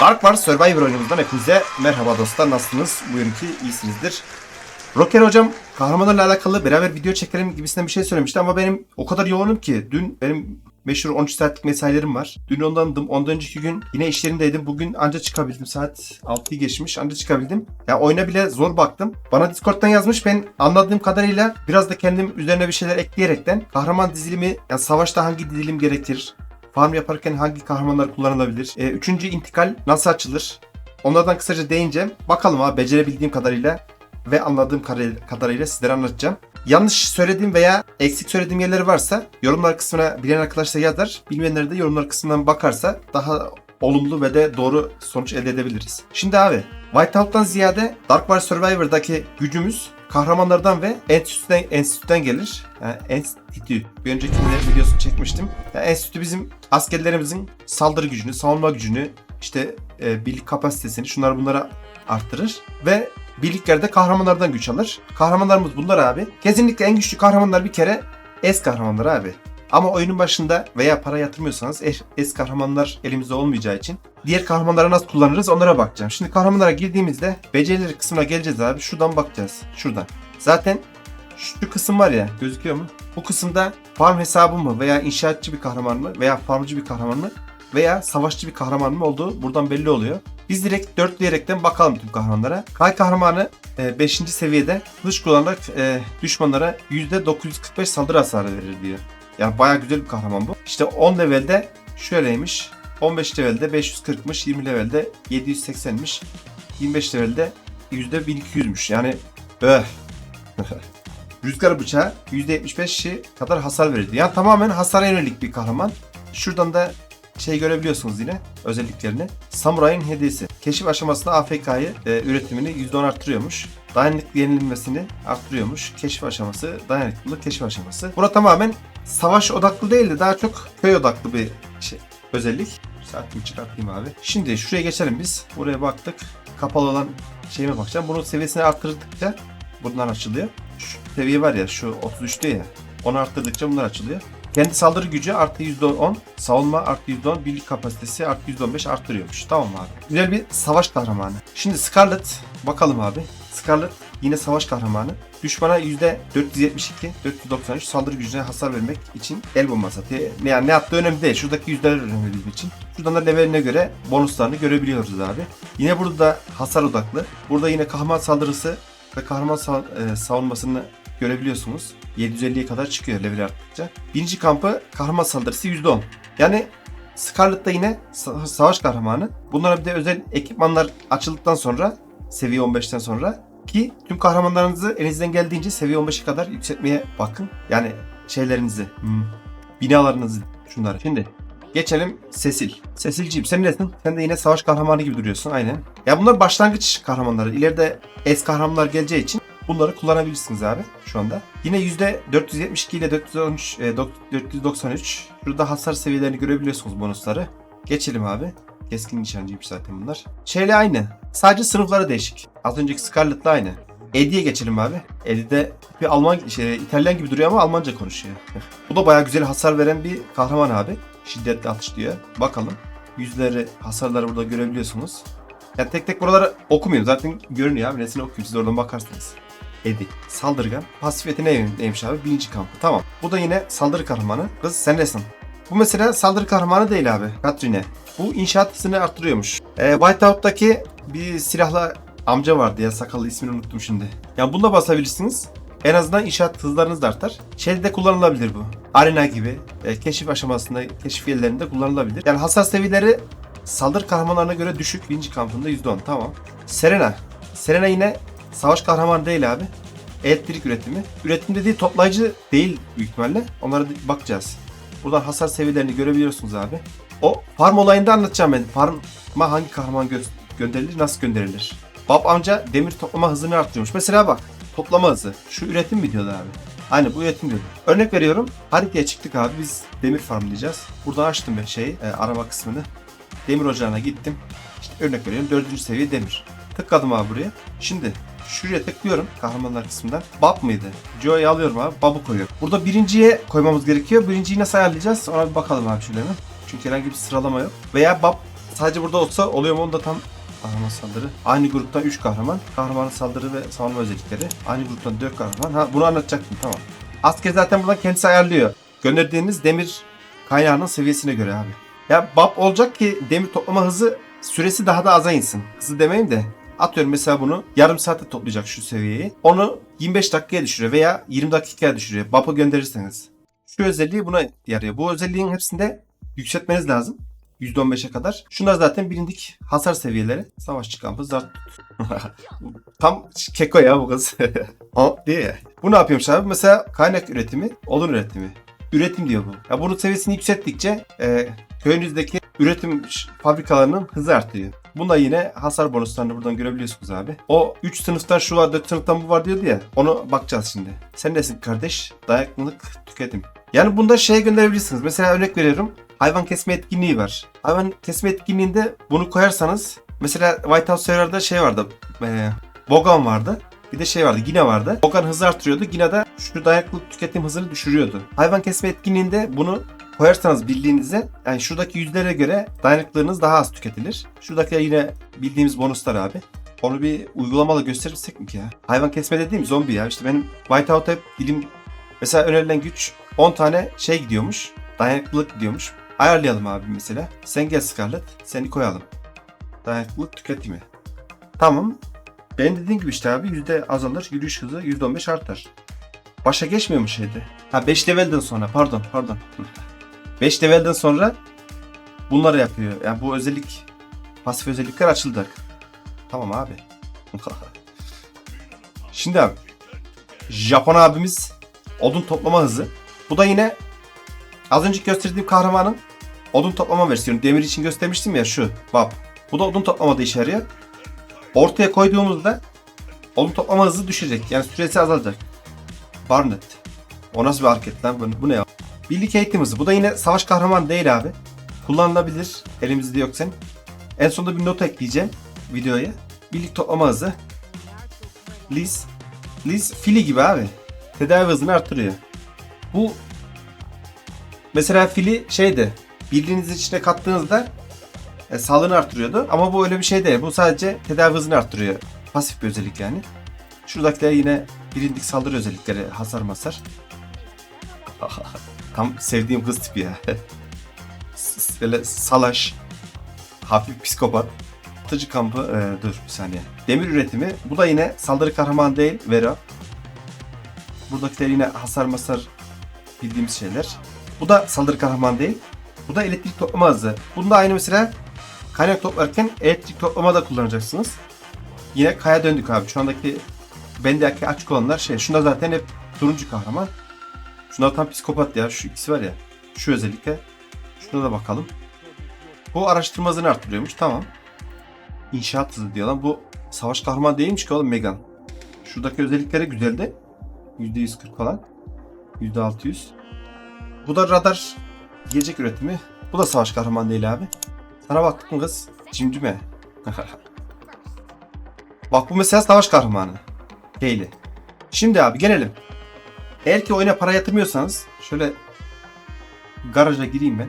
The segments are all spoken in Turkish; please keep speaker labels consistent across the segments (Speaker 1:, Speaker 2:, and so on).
Speaker 1: Dark Wars Survivor oyunumuzdan hepinize merhaba dostlar. Nasılsınız? Bugün ki iyisinizdir. Rocker hocam kahramanlarla alakalı beraber video çekelim gibisinden bir şey söylemişti ama benim o kadar yoğunum ki dün benim meşhur 13 saatlik mesailerim var. Dün ondandım. Ondan önceki gün yine iş yerindeydim. Bugün anca çıkabildim. Saat 6'yı geçmiş. Anca çıkabildim. Ya oyuna bile zor baktım. Bana Discord'dan yazmış. Ben anladığım kadarıyla biraz da kendim üzerine bir şeyler ekleyerekten kahraman dizilimi, yani savaşta hangi dizilim gerekir? Farm yaparken hangi kahramanlar kullanılabilir? E, üçüncü intikal nasıl açılır? Onlardan kısaca değineceğim. Bakalım abi becerebildiğim kadarıyla ve anladığım kadarıyla sizlere anlatacağım. Yanlış söylediğim veya eksik söylediğim yerleri varsa yorumlar kısmına bilen arkadaşlar yazar. Bilmeyenler de yorumlar kısmından bakarsa daha olumlu ve de doğru sonuç elde edebiliriz. Şimdi abi Whiteout'tan ziyade Dark War Survivor'daki gücümüz kahramanlardan ve enstitüden, enstitüden gelir. Yani enstitü. Bir önceki de videosunu çekmiştim. Yani enstitü bizim askerlerimizin saldırı gücünü, savunma gücünü, işte e, birlik kapasitesini şunlar bunlara arttırır. Ve birliklerde kahramanlardan güç alır. Kahramanlarımız bunlar abi. Kesinlikle en güçlü kahramanlar bir kere es kahramanlar abi. Ama oyunun başında veya para yatırmıyorsanız es, kahramanlar elimizde olmayacağı için diğer kahramanları nasıl kullanırız onlara bakacağım. Şimdi kahramanlara girdiğimizde becerileri kısmına geleceğiz abi. Şuradan bakacağız. Şuradan. Zaten şu kısım var ya gözüküyor mu? Bu kısımda farm hesabı mı veya inşaatçı bir kahraman mı veya farmcı bir kahraman mı veya savaşçı bir kahraman mı olduğu buradan belli oluyor. Biz direkt dörtleyerekten bakalım tüm kahramanlara. Kay kahramanı 5. seviyede kılıç kullanarak e, düşmanlara %945 saldırı hasarı verir diyor. Yani bayağı güzel bir kahraman bu. İşte 10 levelde şöyleymiş. 15 levelde 540'mış, 20 levelde 780'miş, 25 levelde %1200'müş. Yani öh. Rüzgar bıçağı %75'i kadar hasar verirdi. Yani tamamen hasara yönelik bir kahraman. Şuradan da şey görebiliyorsunuz yine özelliklerini. Samuray'ın hediyesi. Keşif aşamasında AFK'yı e, üretimini %10 arttırıyormuş. Dayanıklı yenilmesini arttırıyormuş. Keşif aşaması, dayanıklılık keşif aşaması. Burada tamamen savaş odaklı değil de daha çok köy odaklı bir şey, özellik. Saatimi çıkartayım abi. Şimdi şuraya geçelim biz. Buraya baktık. Kapalı olan şeyime bakacağım. Bunun seviyesini arttırdıkça bunlar açılıyor. Şu seviye var ya şu 33'te ya. Onu arttırdıkça bunlar açılıyor. Kendi saldırı gücü artı %10, savunma artı %10, birlik kapasitesi artı %15 arttırıyormuş. Tamam abi. Güzel bir savaş kahramanı. Şimdi Scarlet bakalım abi. Scarlet yine savaş kahramanı. Düşmana %472, 493 saldırı gücüne hasar vermek için el bombası atıyor. Yani ne yaptığı önemli değil. Şuradaki yüzdeler önemli bizim için. Şuradan da leveline göre bonuslarını görebiliyoruz abi. Yine burada da hasar odaklı. Burada yine kahraman saldırısı ve kahraman e, savunmasını görebiliyorsunuz. 750'ye kadar çıkıyor level arttıkça. Birinci kampı kahraman saldırısı %10. Yani Scarlet'ta yine sa- savaş kahramanı. Bunlara bir de özel ekipmanlar açıldıktan sonra seviye 15'ten sonra ki tüm kahramanlarınızı elinizden geldiğince seviye 15'e kadar yükseltmeye bakın. Yani şeylerinizi, hmm, binalarınızı şunları. Şimdi geçelim Sesil. Sesilciğim sen nesin? Sen de yine savaş kahramanı gibi duruyorsun aynen. Ya bunlar başlangıç kahramanları. İleride es kahramanlar geleceği için bunları kullanabilirsiniz abi şu anda. Yine %472 ile 413, e, dok- 493. Burada hasar seviyelerini görebiliyorsunuz bonusları. Geçelim abi. Keskin nişancıymış zaten bunlar. Şeyle aynı. Sadece sınıfları değişik. Az önceki Scarlet'la aynı. Eddie'ye geçelim abi. Eddie'de bir Alman, şey, İtalyan gibi duruyor ama Almanca konuşuyor. Bu da bayağı güzel hasar veren bir kahraman abi. Şiddetli atış diyor. Bakalım. Yüzleri, hasarları burada görebiliyorsunuz. Ya tek tek buraları okumuyorum. Zaten görünüyor abi. Nesini okuyayım. Siz oradan bakarsınız. Eddie. Saldırgan. Pasifiyeti ne, neymiş abi? Birinci kampı. Tamam. Bu da yine saldırı kahramanı. Kız sen nesin? Bu mesela saldırı kahramanı değil abi. Katrine. Bu inşaat hızını arttırıyormuş. Ee, Whiteout'taki bir silahlı amca vardı ya sakallı ismini unuttum şimdi. Ya bununla basabilirsiniz. En azından inşaat hızlarınız da artar. Şeyde de kullanılabilir bu. Arena gibi e, keşif aşamasında, keşif yerlerinde kullanılabilir. Yani hasar seviyeleri saldırı kahramanlarına göre düşük. Birinci kampında %10 tamam. Serena. Serena yine savaş kahramanı değil abi. Elektrik üretimi. Üretim dediği toplayıcı değil büyük ihtimalle. Onlara da bakacağız. Buradan hasar seviyelerini görebiliyorsunuz abi. O farm olayında anlatacağım ben. Farm'a hangi kahraman gö- gönderilir, nasıl gönderilir? Bab amca demir toplama hızını arttırmış. Mesela bak toplama hızı. Şu üretim videoda abi. Aynen bu üretim diyor. Örnek veriyorum. Haritaya çıktık abi. Biz demir farmlayacağız. Buradan açtım ben şeyi, e, arama kısmını. Demir ocağına gittim. İşte örnek veriyorum. Dördüncü seviye demir. Tıkladım abi buraya. Şimdi şuraya tıklıyorum kahramanlar kısmından. Bab mıydı? Joe'yu alıyorum abi. Bab'ı koyuyorum. Burada birinciye koymamız gerekiyor. Birinciyi nasıl ayarlayacağız? Ona bir bakalım abi şöyle hemen. Çünkü herhangi bir sıralama yok. Veya Bab sadece burada olsa oluyor mu onu da tam kahraman saldırı. Aynı gruptan 3 kahraman. Kahramanın saldırı ve savunma özellikleri. Aynı gruptan 4 kahraman. Ha bunu anlatacaktım tamam. Asker zaten buradan kendisi ayarlıyor. Gönderdiğiniz demir kaynağının seviyesine göre abi. Ya bab olacak ki demir toplama hızı süresi daha da aza insin. Hızlı demeyeyim de Atıyorum mesela bunu yarım saatte toplayacak şu seviyeyi. Onu 25 dakikaya düşürüyor veya 20 dakikaya düşürüyor. BAP'a gönderirseniz. Şu özelliği buna yarıyor. Bu özelliğin hepsinde yükseltmeniz lazım. %15'e kadar. Şunlar zaten bilindik hasar seviyeleri. Savaşçı kampı zart. Tam keko ya bu kız. o diye ya. Bu ne yapıyormuş abi? Mesela kaynak üretimi, odun üretimi. Üretim diyor bu. Ya bunun seviyesini yükselttikçe e, köyünüzdeki üretim fabrikalarının hızı artıyor. Bunda yine hasar bonuslarını buradan görebiliyorsunuz abi. O 3 sınıftan şu var 4 sınıftan bu var diyordu ya. Onu bakacağız şimdi. Sen nesin kardeş? Dayaklılık tüketim. Yani bunda şeye gönderebilirsiniz. Mesela örnek veriyorum. Hayvan kesme etkinliği var. Hayvan kesme etkinliğinde bunu koyarsanız mesela White House serverda şey vardı. E, Bogan vardı. Bir de şey vardı, Gine vardı. Bogan hızı artırıyordu. Gine de şu dayaklılık tüketim hızını düşürüyordu. Hayvan kesme etkinliğinde bunu koyarsanız bildiğinize yani şuradaki yüzlere göre dayanıklılığınız daha az tüketilir. Şuradaki yine bildiğimiz bonuslar abi. Onu bir uygulamalı gösterirsek mi ki ya? Hayvan kesme dediğim zombi ya. İşte benim Whiteout hep dilim mesela önerilen güç 10 tane şey gidiyormuş. Dayanıklılık gidiyormuş. Ayarlayalım abi mesela. Sen gel Scarlett. Seni koyalım. Dayanıklılık tüketimi. Tamam. Ben dediğim gibi işte abi yüzde azalır. Yürüyüş hızı %15 artar. Başa geçmiyor mu şeyde? Ha 5 levelden sonra pardon pardon. 5 levelden sonra bunları yapıyor. Yani bu özellik pasif özellikler açılacak. Tamam abi. Şimdi abi Japon abimiz odun toplama hızı. Bu da yine az önce gösterdiğim kahramanın odun toplama versiyonu. Demir için göstermiştim ya şu bab. Bu da odun toplamada işe yarıyor. Ortaya koyduğumuzda odun toplama hızı düşecek. Yani süresi azalacak. Barnet. O nasıl bir hareket lan? Bu, bu ne ya? Birlik eğitim. Bu da yine savaş kahramanı değil abi. Kullanılabilir. Elimizde yok sen. En sonunda bir not ekleyeceğim videoya. Birlik toplama hızı. Liz. Liz fili gibi abi. Tedavi hızını artırıyor. Bu mesela fili şeydi. Birliğinizin içine kattığınızda e, sağlığını artırıyordu. Ama bu öyle bir şey değil. Bu sadece tedavi hızını artırıyor. Pasif bir özellik yani. Şuradakiler yine bilindik saldırı özellikleri. Hasar masar. Tam sevdiğim kız tipi ya. Böyle salaş. Hafif psikopat. Atıcı kampı. e, dur bir saniye. Demir üretimi. Bu da yine saldırı kahraman değil. Vera. Buradakiler yine hasar masar bildiğimiz şeyler. Bu da saldırı kahraman değil. Bu da elektrik toplama hızı. Bunda aynı mesela kaynak toplarken elektrik toplama da kullanacaksınız. Yine kaya döndük abi. Şu andaki bendeki açık olanlar şey. Şunda zaten hep turuncu kahraman. Şuna tam psikopat ya. Şu ikisi var ya. Şu özellikle. Şuna da bakalım. Bu araştırma hızını arttırıyormuş. Tamam. İnşaat hızı diyor lan. Bu savaş kahraman değilmiş ki oğlum Megan. Şuradaki özellikleri güzeldi. %140 falan. %600. Bu da radar gelecek üretimi. Bu da savaş kahraman değil abi. Sana baktık mı kız? Cimcime. Bak bu mesela savaş kahramanı. Hayley. Şimdi abi gelelim. Eğer ki oyuna para yatırmıyorsanız şöyle garaja gireyim ben.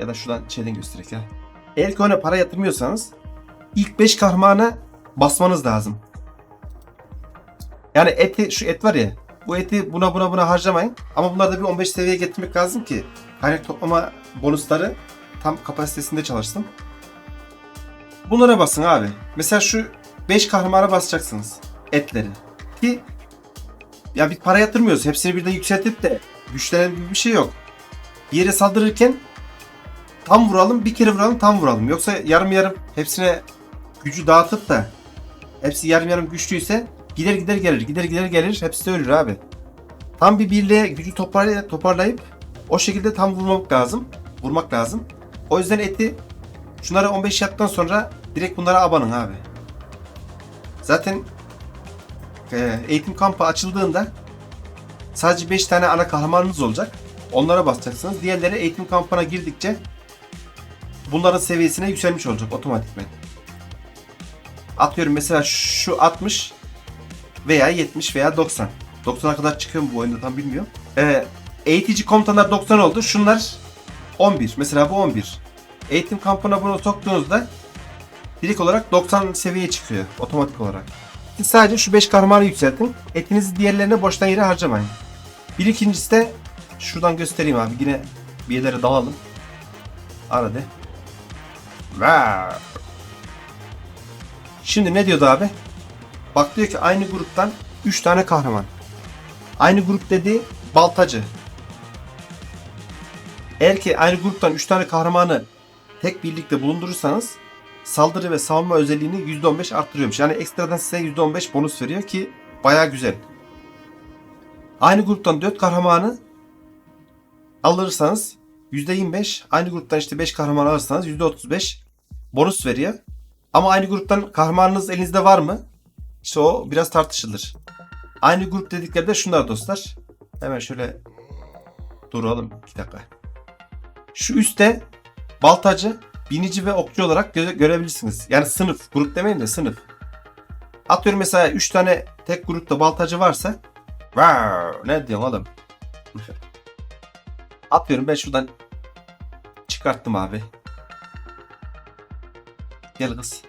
Speaker 1: Ya da şuradan şeyden göstereyim ya. Eğer ki oyuna para yatırmıyorsanız ilk 5 kahramana basmanız lazım. Yani eti şu et var ya bu eti buna buna buna harcamayın. Ama bunları da bir 15 seviyeye getirmek lazım ki kaynak toplama bonusları tam kapasitesinde çalışsın. Bunlara basın abi. Mesela şu 5 kahramana basacaksınız etleri. Ki ya bir para yatırmıyoruz. Hepsini birden yükseltip de güçlenen bir şey yok. Bir yere saldırırken tam vuralım, bir kere vuralım, tam vuralım. Yoksa yarım yarım hepsine gücü dağıtıp da hepsi yarım yarım güçlüyse gider gider gelir, gider gider gelir, hepsi de ölür abi. Tam bir birliğe gücü toparlay- toparlayıp o şekilde tam vurmak lazım. Vurmak lazım. O yüzden eti şunları 15 yaptıktan sonra direkt bunlara abanın abi. Zaten e, eğitim kampı açıldığında sadece 5 tane ana kahramanınız olacak. Onlara basacaksınız. Diğerleri eğitim kampına girdikçe bunların seviyesine yükselmiş olacak otomatikman. Atıyorum mesela şu 60 veya 70 veya 90. 90'a kadar çıkıyor mu bu oyunda tam bilmiyorum. Ee, eğitici komutanlar 90 oldu. Şunlar 11. Mesela bu 11. eğitim kampına bunu soktuğunuzda direkt olarak 90 seviyeye çıkıyor otomatik olarak. Siz sadece şu 5 kahramanı yükseltin. Etinizi diğerlerine boştan yere harcamayın. Bir ikincisi de şuradan göstereyim abi. Yine bir yerlere dalalım. Aradı. Şimdi ne diyordu abi? Bak diyor ki aynı gruptan 3 tane kahraman. Aynı grup dediği baltacı. Eğer ki aynı gruptan 3 tane kahramanı tek birlikte bulundurursanız saldırı ve savunma özelliğini %15 arttırıyormuş. Yani ekstradan size %15 bonus veriyor ki baya güzel. Aynı gruptan 4 kahramanı alırsanız %25, aynı gruptan işte 5 kahraman alırsanız %35 bonus veriyor. Ama aynı gruptan kahramanınız elinizde var mı? İşte o biraz tartışılır. Aynı grup dedikleri de şunlar dostlar. Hemen şöyle duralım 2 dakika. Şu üstte baltacı, binici ve okçu olarak göze- görebilirsiniz. Yani sınıf, grup demeyin de sınıf. Atıyorum mesela 3 tane tek grupta baltacı varsa Wow, ne diyorsun oğlum? Atıyorum ben şuradan çıkarttım abi. Gel kız.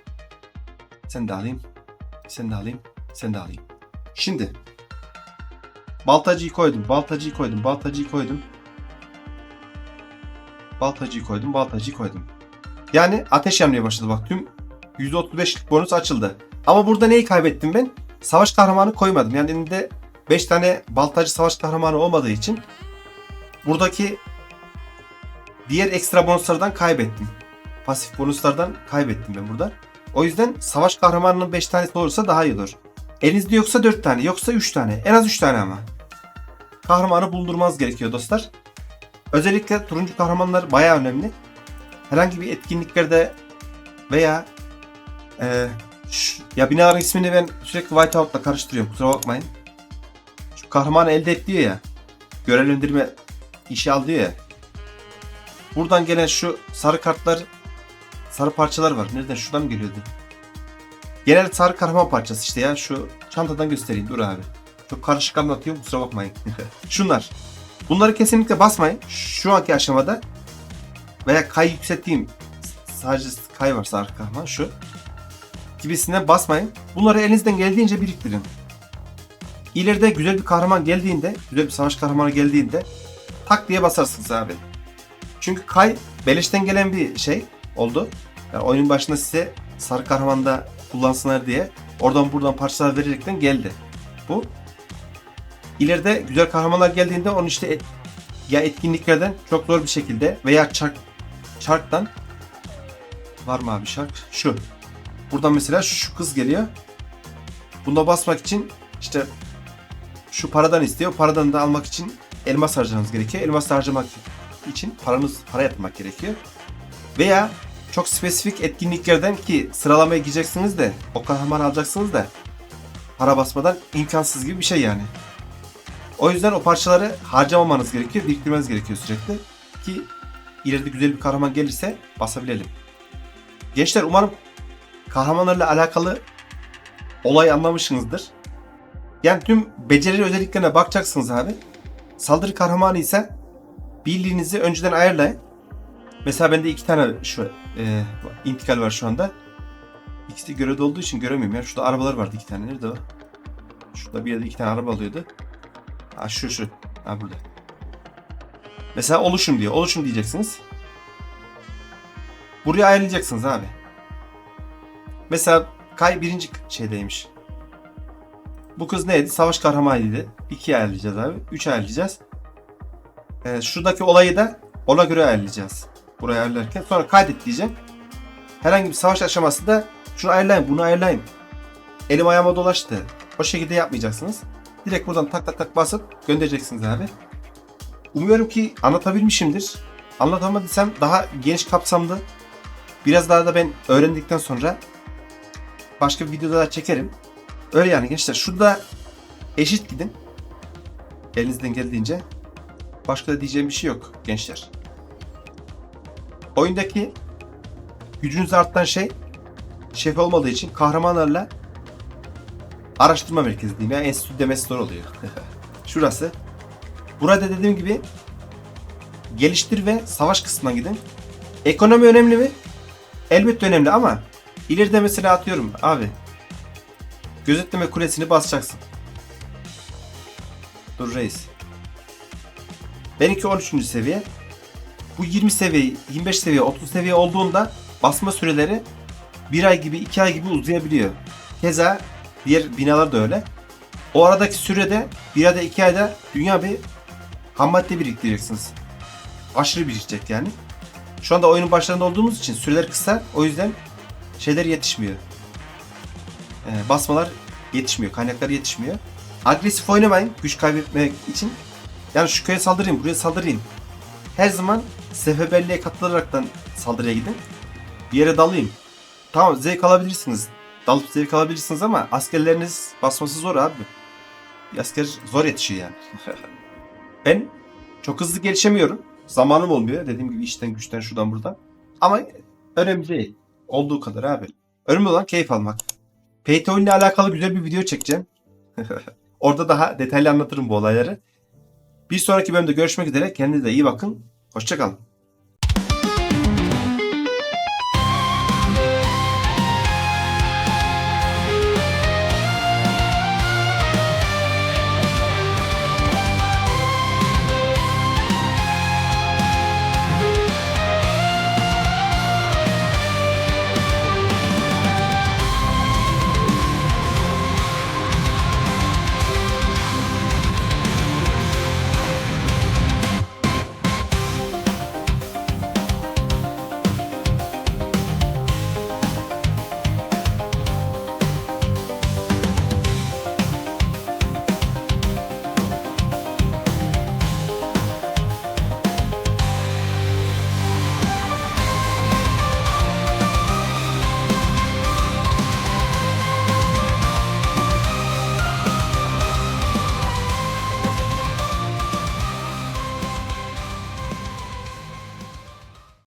Speaker 1: Sen de alayım. Sen de alayım. Sen de alayım. Şimdi baltacıyı koydum. Baltacıyı koydum. Baltacıyı koydum. Baltacıyı koydum. Baltacıyı koydum. Yani ateş yanmaya başladı bak. Tüm %35'lik bonus açıldı. Ama burada neyi kaybettim ben? Savaş kahramanı koymadım. Yani elinde 5 tane baltacı savaş kahramanı olmadığı için buradaki diğer ekstra bonuslardan kaybettim. Pasif bonuslardan kaybettim ben burada. O yüzden savaş kahramanının 5 tanesi olursa daha iyi olur. Elinizde yoksa 4 tane, yoksa 3 tane. En az 3 tane ama. Kahramanı bulundurmanız gerekiyor dostlar. Özellikle turuncu kahramanlar bayağı önemli. Herhangi bir etkinliklerde veya e, şu- ya binanın ismini ben sürekli Whiteout'la karıştırıyorum. Kusura bakmayın. Şu kahramanı elde et diyor ya. Görevlendirme işi al diyor ya. Buradan gelen şu sarı kartlar sarı parçalar var. Nereden? Şuradan mı geliyordu? Genel sarı kahraman parçası işte ya. Şu çantadan göstereyim. Dur abi. Çok karışık anlatıyorum. Kusura bakmayın. Şunlar. Bunları kesinlikle basmayın. Şu anki aşamada veya kay yükselttiğim sadece kay varsa sarı kahraman şu gibisine basmayın. Bunları elinizden geldiğince biriktirin. İleride güzel bir kahraman geldiğinde, güzel bir savaş kahramanı geldiğinde tak diye basarsınız abi. Çünkü Kay beleşten gelen bir şey oldu. Yani oyunun başında size sarı kahramanda kullansınlar diye oradan buradan parçalar vererekten geldi. Bu. İleride güzel kahramanlar geldiğinde onu işte et- ya etkinliklerden çok zor bir şekilde veya çark, çarktan var mı abi şark? Şu. Buradan mesela şu kız geliyor. Bunda basmak için işte şu paradan istiyor. Paradan da almak için elmas harcamanız gerekiyor. Elmas harcamak için paranız para yatırmak gerekiyor. Veya çok spesifik etkinliklerden ki sıralamaya gireceksiniz de o kahraman alacaksınız da para basmadan imkansız gibi bir şey yani. O yüzden o parçaları harcamamanız gerekiyor, biriktirmeniz gerekiyor sürekli ki ileride güzel bir kahraman gelirse basabilelim. Gençler umarım kahramanlarla alakalı olay anlamışsınızdır. Yani tüm beceri özelliklerine bakacaksınız abi. Saldırı kahramanı ise birliğinizi önceden ayarlayın. Mesela bende iki tane şu e, intikal var şu anda. İkisi de görevde olduğu için göremiyorum. Ya şurada arabalar vardı iki tane. Nerede o? Şurada bir yerde iki tane araba alıyordu. Ha şu şu. Ha burada. Mesela oluşum diyor. Oluşum diyeceksiniz. Buraya ayarlayacaksınız abi. Mesela Kay birinci şeydeymiş. Bu kız neydi? Savaş kahramanıydı. 2 ayarlayacağız abi. 3 ayarlayacağız. Ee, şuradaki olayı da ona göre ayarlayacağız. Buraya ayarlarken. Sonra kaydet diyeceğim. Herhangi bir savaş aşamasında şunu ayarlayın, bunu ayarlayın. Elim ayağıma dolaştı. O şekilde yapmayacaksınız. Direkt buradan tak tak tak basıp göndereceksiniz abi. Umuyorum ki anlatabilmişimdir. Anlatamadıysam daha geniş kapsamlı. Biraz daha da ben öğrendikten sonra başka bir videoda da çekerim. Öyle yani gençler. Şurada eşit gidin. Elinizden geldiğince. Başka da diyeceğim bir şey yok gençler. Oyundaki gücünüzü arttıran şey şef olmadığı için kahramanlarla araştırma merkezi diyeyim ya enstitü demesi zor oluyor. Şurası. Burada dediğim gibi geliştir ve savaş kısmına gidin. Ekonomi önemli mi? Elbette önemli ama ileride mesela atıyorum abi. Gözetleme kulesini basacaksın. Dur reis. Benimki 13. seviye. Bu 20 seviye, 25 seviye, 30 seviye olduğunda basma süreleri 1 ay gibi, 2 ay gibi uzayabiliyor. Keza diğer binalar da öyle. O aradaki sürede 1 ayda 2 ayda dünya bir ham madde biriktireceksiniz. Aşırı birikecek yani. Şu anda oyunun başlarında olduğumuz için süreler kısa. O yüzden şeyler yetişmiyor. Ee, basmalar yetişmiyor. Kaynaklar yetişmiyor. Agresif oynamayın güç kaybetmek için. Yani şu köye saldırayım, buraya saldırayım. Her zaman seferberliğe katılaraktan saldırıya gidin. Bir yere dalayım. Tamam zevk alabilirsiniz. Dalıp zevk alabilirsiniz ama askerleriniz basması zor abi. Asker zor yetişiyor yani. ben çok hızlı gelişemiyorum. Zamanım olmuyor. Dediğim gibi işten güçten şuradan buradan. Ama önemli değil. Olduğu kadar abi. Önemli olan keyif almak. Pay to win ile alakalı güzel bir video çekeceğim. Orada daha detaylı anlatırım bu olayları. Bir sonraki bölümde görüşmek üzere. Kendinize iyi bakın. Hoşçakalın.